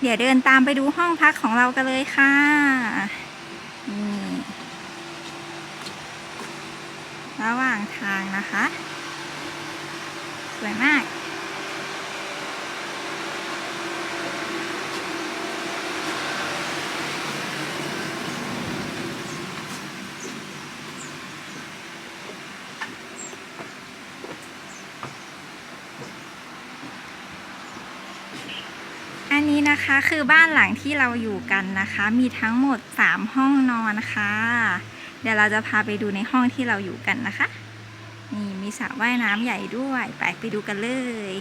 เดี๋ยวเดินตามไปดูห้องพักของเรากันเลยค่ะนี่ระหว่างทางนะคะ สวยมาก อั นะคะคือบ้านหลังที่เราอยู่กันนะคะ มีทั้งหมด 3 ห้องนอนค่ะ เดี๋ยวเราจะพาไปดูในห้องที่เราอยู่กันนะคะ นี่มีสระว่ายน้ำใหญ่ด้วย ไปไปดูกันเลย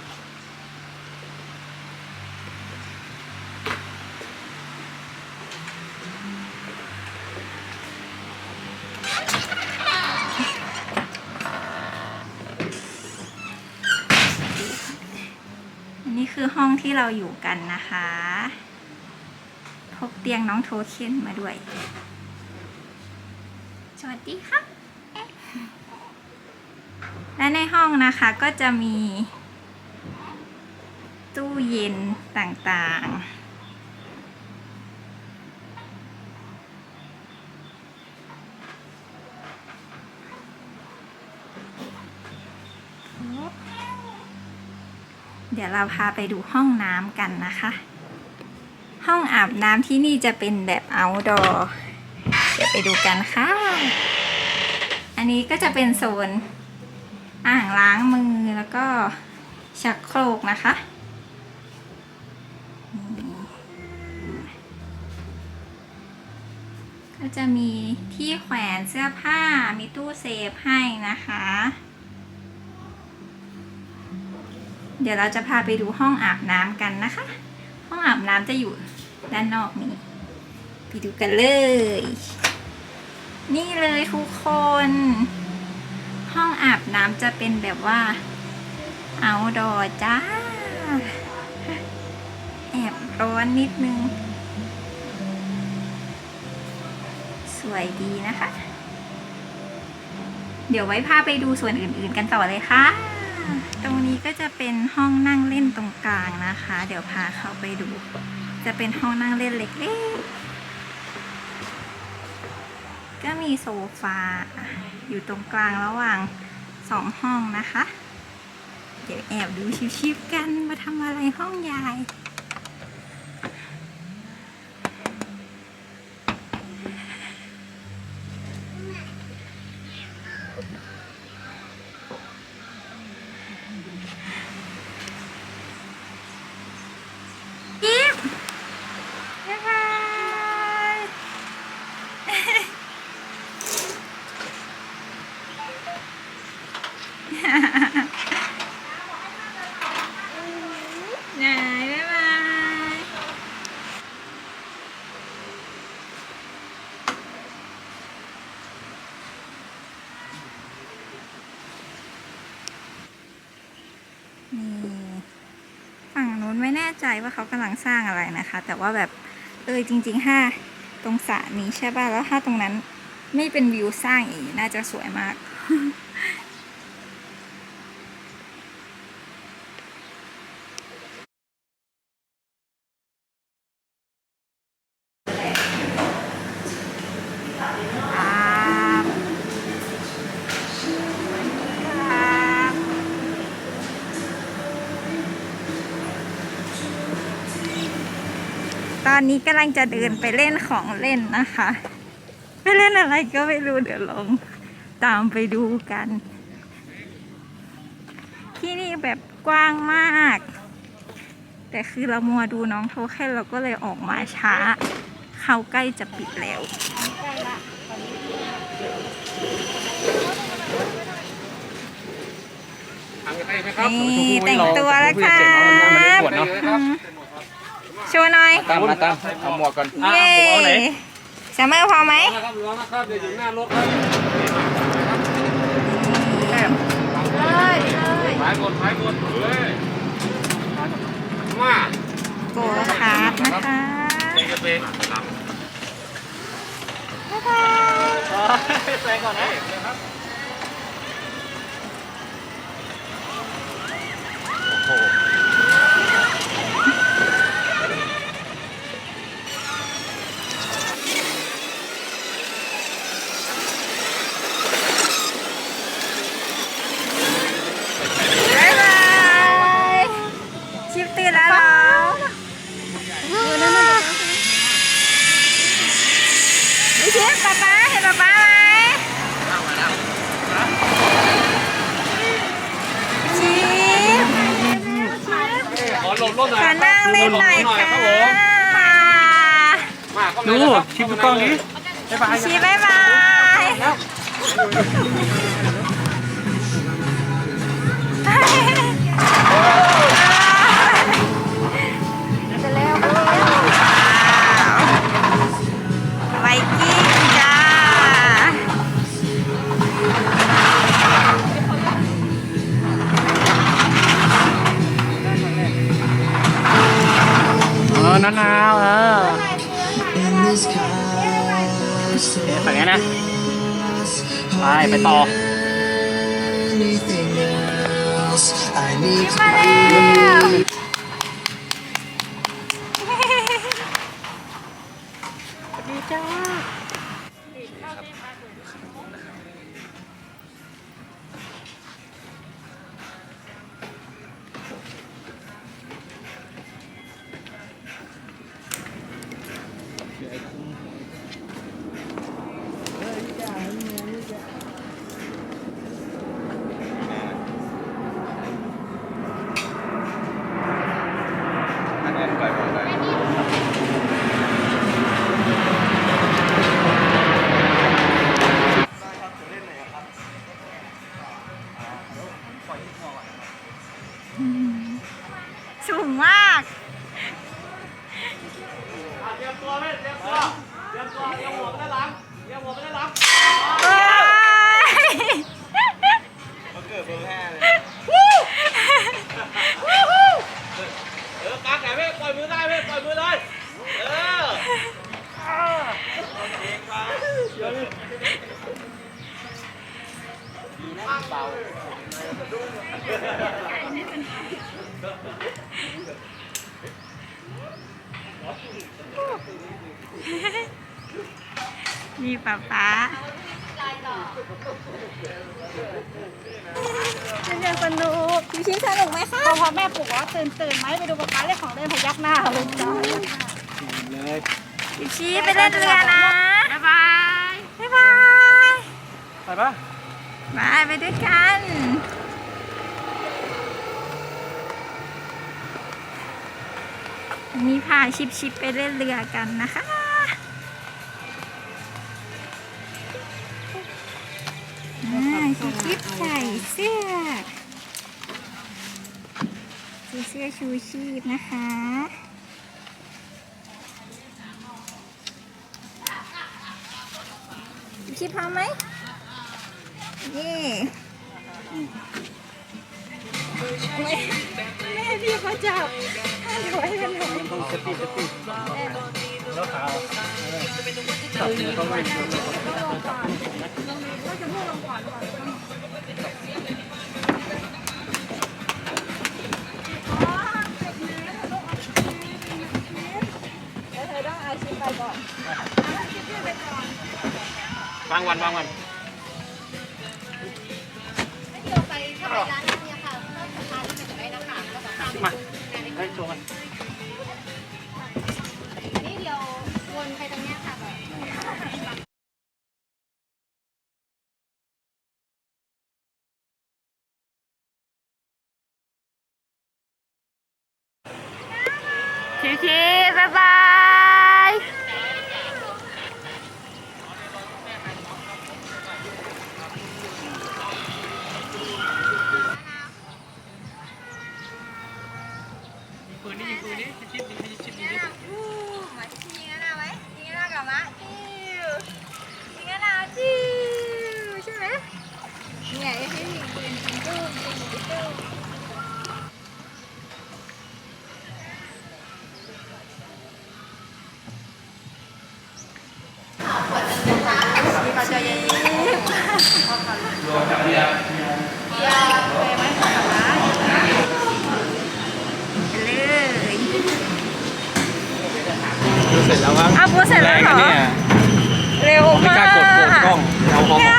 นี่คือห้องที่เราอยู่กันนะคะ พกเตียงน้องโทเค็นมาด้วย สวัสดีครับเอ๊ะและในห้องนะคะก็จะมี ตู้เย็นต่างๆ ดี๋ยวเราพาไปดูห้องน้ำกันนะคะ ห้องอาบน้ำที่นี่จะเป็นแบบ outdoor เดี๋ยวไปดูกันค่ะ อันนี้ก็จะเป็นโซนอ่างล้างมือแล้วก็ชักโครกนะคะ ก็จะมีที่แขวนเสื้อผ้ามีตู้เซฟให้นะคะ เดี๋ยวเราจะพาไปดูห้องอาบน้ำกันนะคะ ห้องอาบน้ำจะอยู่ด้านนอกนี้ ไปดูกันเลย นี่เลยทุกคน ห้องอาบน้ำจะเป็นแบบว่าเอาดอจ้า แอบร้อนนิดนึง สวยดีนะคะ เดี๋ยวไว้พาไปดูส่วนอื่นๆกันต่อเลยค่ะ ตรงนี้ก็จะเป็นห้องนั่งเล่นตรงกลางนะคะ เดี๋ยวพาเข้าไปดู จะเป็นห้องนั่งเล่นเล็กๆ ก็มีโซฟาอยู่ตรงกลางระหว่างสองห้องนะคะ เดี๋ยวแอบดูชิวๆกันมาทำอะไรห้องยาย ยิ้มบ๊ายบาย ไหนบ๊ายบายนี่ฝั่งนู้นไม่แน่ใจว่าเขากำลังสร้างอะไรนะคะ แต่ว่าแบบ เออจริงๆถ้าตรงสระนี้ใช่ป่ะ แล้วถ้าตรงนั้นไม่เป็นวิวสร้างอีก น่าจะสวยมาก ครับครับต อนนี้กำลังจะเดินไปเล่นของเล่นนะคะไปเล่นอะไรก็ไม่รู้เดี๋ยวลองตามไปดูกัน ที่นี่แบบกว้างมาก แต่คือเรามัวดูน้องโทแค่เราก็เลยออกมาช้า เขาใกล้จะปิดแล้วนี่แต่งตัวแล้วค่ะขวดเนาะ โชว์หน่อยตามมาตามเอาหมวกก่อนเย้ซัมเมอร์พอไหมนะครับร้อนนะครับเดี๋ยวอยู่หน้ารถครับเลยเลยท้ายหมดท้ายหมดเลยมาโกคาร์ดนะคะเตะเตะครับบ๊ายบายใส่ก่อนนะ พี่ชิปป๊าป๊าเห็นป๊าป๊าไหมชิปขอนั่งเล่นหน่อยค่ะดูชิปดูกล้องนี้บ๊ายชิปบ๊ายบายเฮ้ นาหนาวเออ in this castle. แบบนี้นะ ไป ไปต่อ Anything else I need to มาแล้ว สูงมากเตรียมตัวไหมเตรียมตัวเตรียมตัวเตรียมหัวไปด้านหลังเตรียมหัวไปด้านหลังเอ้ยเขาเกิดเบอร์ห้าเลยเออกางแขนไว้ปล่อยมือได้ไหมปล่อยมือเลยเออมี ป๊าป๊าเป็นยังสนุกพี่ชิสนุกไหมคะพอแม่ปลุกว่าตื่นตื่นไหมไปดูป๊าป๊าเล่นของเล่นพยักหน้าเลยจ้าเลยพี่ชีไปเล่นเรือนะบ๊ายบายบ๊ายบายไปปะบายไปด้วยกัน นี้พาชิปชิปไปเล่นเรือกันนะคะ อ่าชิปชิปใส่เสื้อใส่เสื้อชูชีพนะคะชิปพร้อมไหมเย่ไม่พี่เขาจับ เดี๋ยวให้เป็นหนูต้องเซฟตี้เซฟตี้แล้วขาวตัดเนี่ยต้องเล่นเดี๋ยวเธอต้องเอาชิปไปก่อนวางวันวางวัน ให้โชว์มันนี่เดียววนไปตรงเนี้ยค่ะแบบชิชิบ๊ายบาย เสร็จแล้วมั้งอ้าวพูดเสร็จแล้วเหรอแงนะเนี่ย เร็วไม่มากล้ากดโกดกล้องเอาพอย้าโ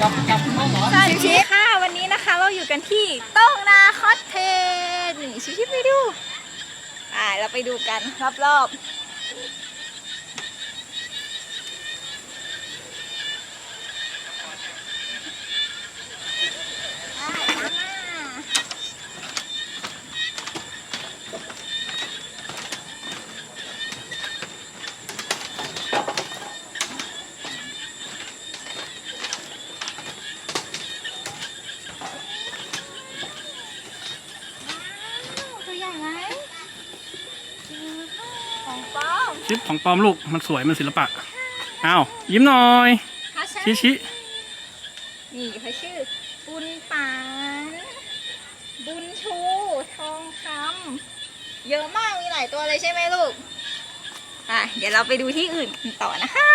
สวัสดีค่ะวันนี้นะคะเราอยู่กันที่โต้งนาคอสเทนนี่ชิชิไปดูอ่าเราไปดูกันรอบๆอ่าตามมาตัวใหญ่ไหมของ ป้อมชิปของปลอมลูกมันสวยมันศิลปะอ้าวยิ้มหน่อยฮัชชชิชินี่เขาชื่อ บุญปานบุญชู ทองคำเยอะมากมีหลายตัวเลยใช่ไหมลูกอะเดี๋ยวเราไปดูที่อื่นกันต่อนะคะ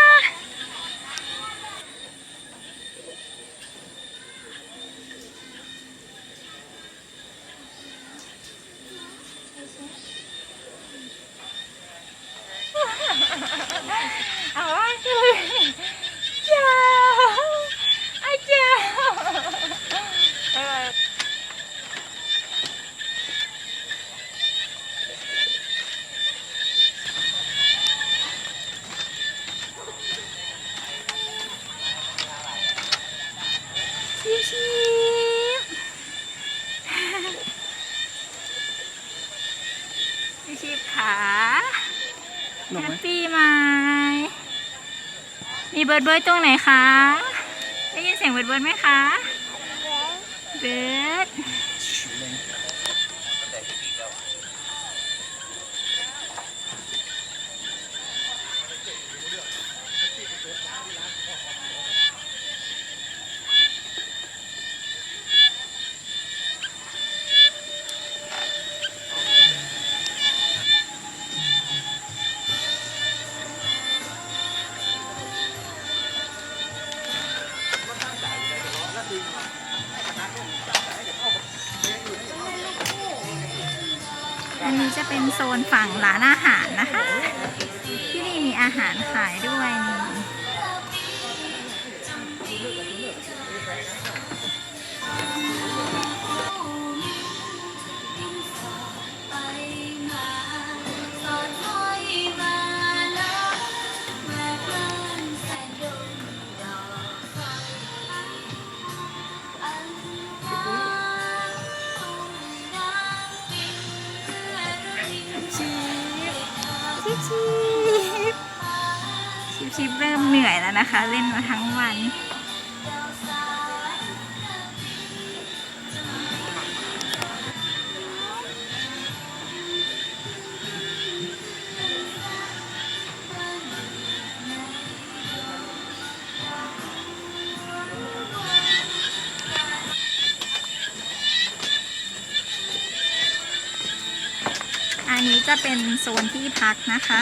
เอาว่าคือเจ้าอาเจ้าเออชิบชิบชิบชิบขา หนุก แฮไหมปปี้ไหมมีเบิร์ดเบิร์ดตรงไหนคะ ได้ยินเสียงเบิร์ดเบิร์ดไหมคะ เบิร์ด โซนฝั่งร้านอา นะคะ เล่นมาทั้งวัน อันนี้จะเป็นโซนที่พักนะคะ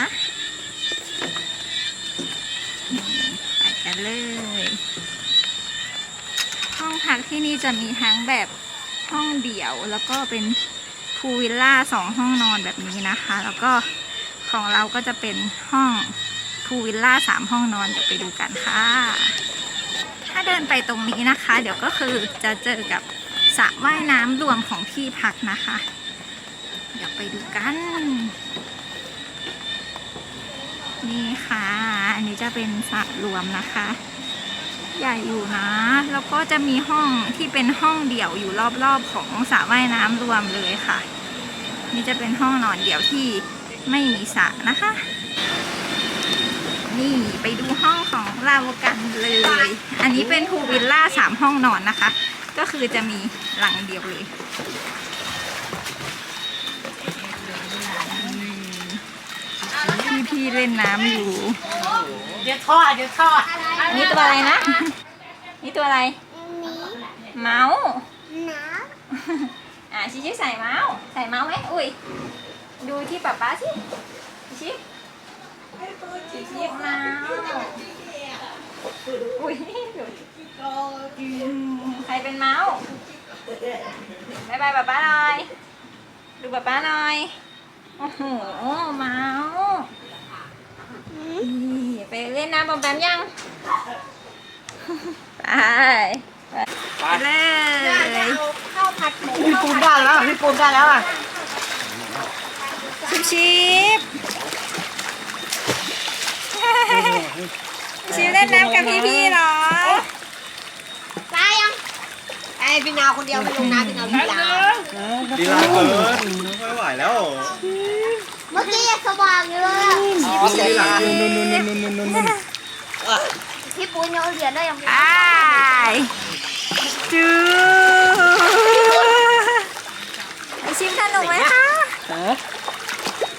ไปกัน เลย ห้องพักที่นี่จะมีทั้งแบบห้องเดี่ยวแล้วก็เป็นพูลวิลล่าสองห้องนอนแบบนี้นะคะ แล้วก็ของเราก็จะเป็นห้องพูลวิลล่าสามห้องนอนเดี๋ยวไปดูกันค่ะ ถ้าเดินไปตรงนี้นะคะ เดี๋ยวก็คือจะเจอกับสระว่ายน้ำรวมของที่พักนะคะ เดี๋ยวไปดูกัน นี่ค่ะ อันนี้จะเป็นสระรวมนะคะ ใหญ่อยู่นะ แล้วก็จะมีห้องที่เป็นห้องเดี่ยวอยู่รอบๆของสระว่ายน้ำรวมเลยค่ะ นี่จะเป็นห้องนอนเดี่ยวที่ไม่มีสระนะคะ นี่ไปดูห้องของเรากันเลย อันนี้เป็นพูวิลล่าสามห้องนอนนะคะ ก็คือจะมีหลังเดียวเลย พี่พี่ๆเล่นน้ำอยู่ เดี๋ยวทอดเดี๋ยวทอดนี่ตัวอะไรนะ นี่ตัวอะไร เมาส์อะชิชิใส่เมาส์ใส่เมาส์ไหมอุ้ย ดูที่ป๊าป๊าสิชิชิชิชิเมาส์อุ้ยใครเป็นเมาส์บายบายป๊าป๊าหน่อย ดูป๊าป๊าหน่อย โอ้โห เมาส์ นี่ไปเล่นน้ำบอมแบมยัง ไปไปเลยข้าวผัดหมูพี่ปูนได้แล้วพี่ปูนได้แล้วอะชิบชิบชิบเล่นน้ำกับพี่พี่ๆเหรอ ตายยังไอพี่นาวคนเดียวไม่ลงน้ำพี่นาวลีลาดีลาเกินไม่ไหวแล้ว เมื่อกี้ยังสว่างอยู่เลย อะดีหลังนุ่นนุ่นนุ่นนุ่นนุ่นนุ่นนุ่นพี่ปูนยังเอาเหรียญได้ยังไปจูไอชิมสนุกไหมคะฮะ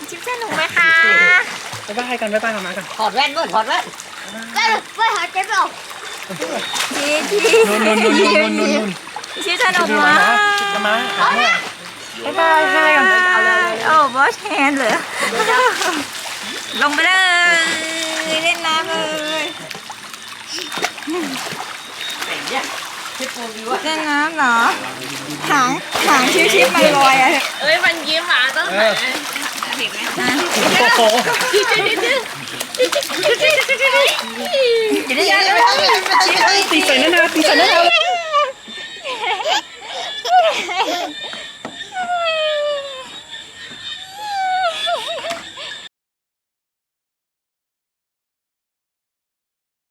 ชิมสนุกไหมคะบ๊ายบายกันบ๊ายบายมามากันถอดแว่นด้วยถอดแว่นได้เลยไม่หายใจไม่ออกชีชีนุ่นนุ่นนุ่นนุ่นนุ่นนุ่นนุ่นชิมสนุกดูไหมมาจะมาหาแม่บ๊ายบายให้กันโอ้บอสแฮนเหรอ ลงไปเลย เล่นน้ำเลยเล่นน้ำเหรอ หาง หางชิวๆมันลอยอะเอ้ยมันยิ้มหมาต้องหาเห็นไหนะตีใส่น้าตีใส่น้า